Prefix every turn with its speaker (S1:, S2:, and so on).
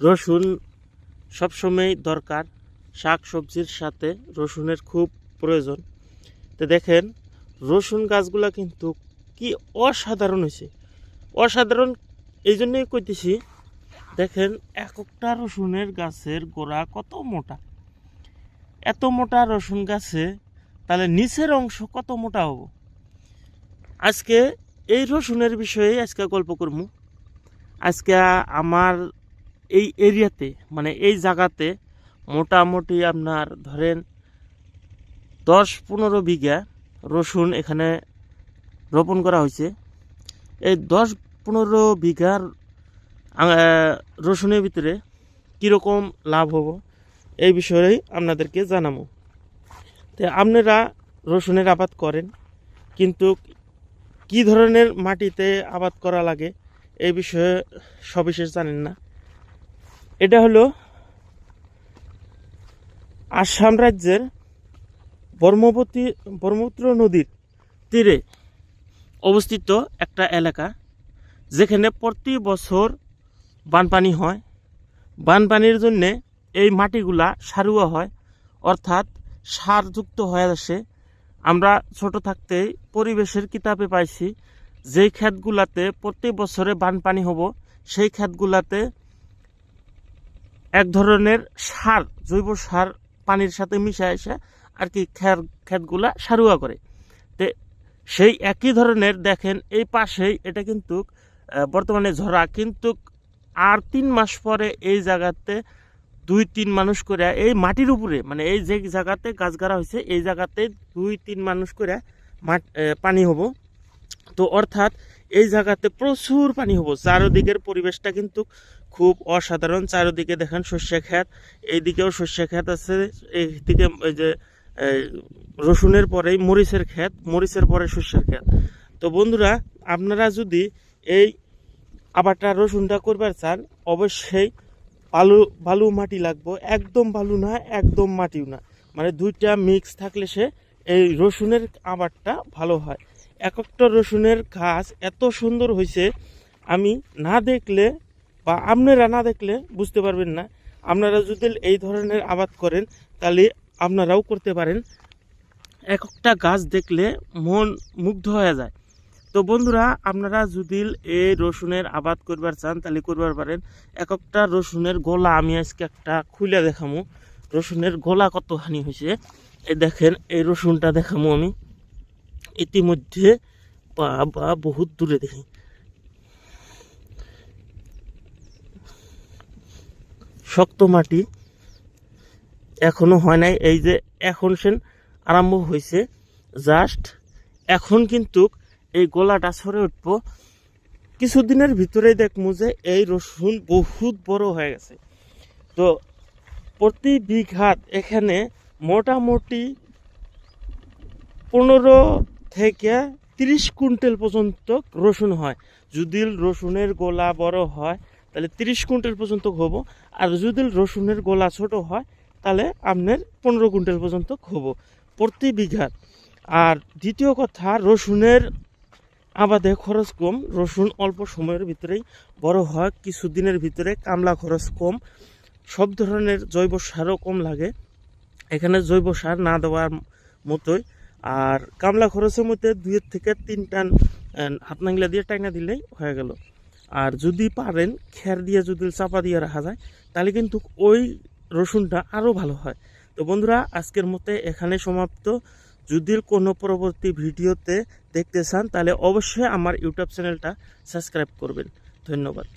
S1: রসুন সবসময় দরকার। শাক সবজির সাথে রসুনের খুব প্রয়োজন। তো দেখেন, রসুন গাছগুলা কিন্তু কি অসাধারণ হয়েছে। অসাধারণ এই জন্যই কইতেছি, দেখেন এক একটা রসুনের গাছের গোড়া কত মোটা। এত মোটা রসুন গাছে তাহলে নিচের অংশ কত মোটা হব? আজকে এই রসুনের বিষয়ে আজকে গল্প করব। আজকে আমার এই এরিয়াতে মানে এই জায়গাতে মোটামুটি আপনার ধরেন দশ পনেরো বিঘা রসুন এখানে রোপণ করা হয়েছে। এই দশ পনেরো বিঘার রসুনের ভিতরে কীরকম লাভ হব এই বিষয়েই আপনাদেরকে জানাব। তো আপনারা রসুনের আবাদ করেন, কিন্তু কি ধরনের মাটিতে আবাদ করা লাগে এই বিষয়ে সবিশেষ জানেন না। এটা হলো আসাম রাজ্যের ব্রহ্মপুত্রী ব্রহ্মপুত্র নদীর তীরে অবস্থিত একটা এলাকা, যেখানে প্রতি বছর বানপানি হয়। বানপানির জন্যে এই মাটিগুলা সারুয়া হয়, অর্থাৎ সারযুক্ত হয়ে আসে। আমরা ছোট থাকতেই পরিবেশের কিতাবে পাইছি, যেই ক্ষেতগুলাতে প্রতি বছরে বানপানি হব, সেই ক্ষেতগুলাতে এক ধরনের সার, জৈব সার পানির সাথে মিশে এসে আর কি খের ক্ষেতগুলা সারুয়া করে। তে সেই একই ধরনের, দেখেন, এই পাশেই এটা কিন্তু বর্তমানে ঝরা। কিন্তু আর তিন মাস পরে এই জায়গাতে দুই, তিন মানুষ করে এই মাটির উপরে মানে এই যে জায়গাতে গাছ গাড়া হয়েছে, এই জায়গাতে দুই, তিন মানুষ করে মাট পানি হব। তো অর্থাৎ এই জায়গাতে প্রচুর পানি হব। চারোদিকের পরিবেশটা কিন্তু খুব অসাধারণ। চারোদিকে দেখেন শস্য ক্ষেত, এইদিকেও শস্য ক্ষেত আছে, এইদিকে ওই যে রসুনের পরেই মরিচের ক্ষেত, মরিচের পরে শস্যের ক্ষেত। তো বন্ধুরা, আপনারা যদি এই আবারটা রসুনটা করবার চান, অবশ্যই বালু বালু মাটি লাগবো। একদম বালু না, একদম মাটিও না। মানে দুইটা মিক্স থাকলে সে এই রসুনের আবারটা ভালো হয়। এক একটা রসুনের গাছ এত সুন্দর হয়েছে আমি না দেখলে বা আপনারা না দেখলে বুঝতে পারবেন না। আপনারা যদি এই ধরনের আবাদ করেন, তাহলে আপনারাও করতে পারেন। এক একটা গাছ দেখলে মন মুগ্ধ হয়ে যায়। তো বন্ধুরা, আপনারা যদি এই রসুনের আবাদ করবার চান, তাহলে করবার পারেন। এক একটা রসুনের গোলা আমি আজকে একটা খুলে দেখামো। রসুনের গোলা কতখানি হয়েছে এই দেখেন, এই রসুনটা দেখামো আমি। ইতিমধ্যে বা বা বহুত দূরে দেখি। শক্ত মাটি এখনও হয় নাই। এই যে এখন সেন আরম্ভ হয়েছে জাস্ট এখন কিন্তু এই গোলাটা সরে উঠবো। কিছুদিনের ভিতরেই দেখব যে এই রসুন বহুত বড় হয়ে গেছে। তো প্রতি বিঘাত এখানে মোটামুটি পনেরো থেকে তিরিশ কুইন্টাল পর্যন্ত রসুন হয়। যদি রসুনের গোলা বড় হয়, তাহলে তিরিশ কুইন্টাল পর্যন্ত হব আর যদি রসুনের গোলা ছোট হয়, তাহলে আপনার পনেরো কুইন্টাল পর্যন্ত হব প্রতি বিঘাত আর দ্বিতীয় কথা, রসুনের আবাদে খরচ কম। রসুন অল্প সময়ের ভিতরেই বড় হয়, কিছুদিনের ভিতরে কামলা খরচ কম। সব ধরনের জৈব সারও কম লাগে। এখানে জৈব সার না দেওয়ার মতোই আর কামলা খরচের মধ্যে দুইয়ের থেকে তিন টান হাত নাংলা দিয়ে টাইনা দিলেই হয়ে গেল। আর যদি পারেন খের দিয়ে যদি চাপা দিয়ে রাখা যায়, তাহলে কিন্তু ওই রসুনটা আরও ভালো হয়। তো বন্ধুরা, আজকের মতে এখানে সমাপ্ত। যদি কোনো পরবর্তী ভিডিওতে দেখতে চান, তাহলে অবশ্যই আমার ইউটিউব চ্যানেলটা সাবস্ক্রাইব করবেন। ধন্যবাদ।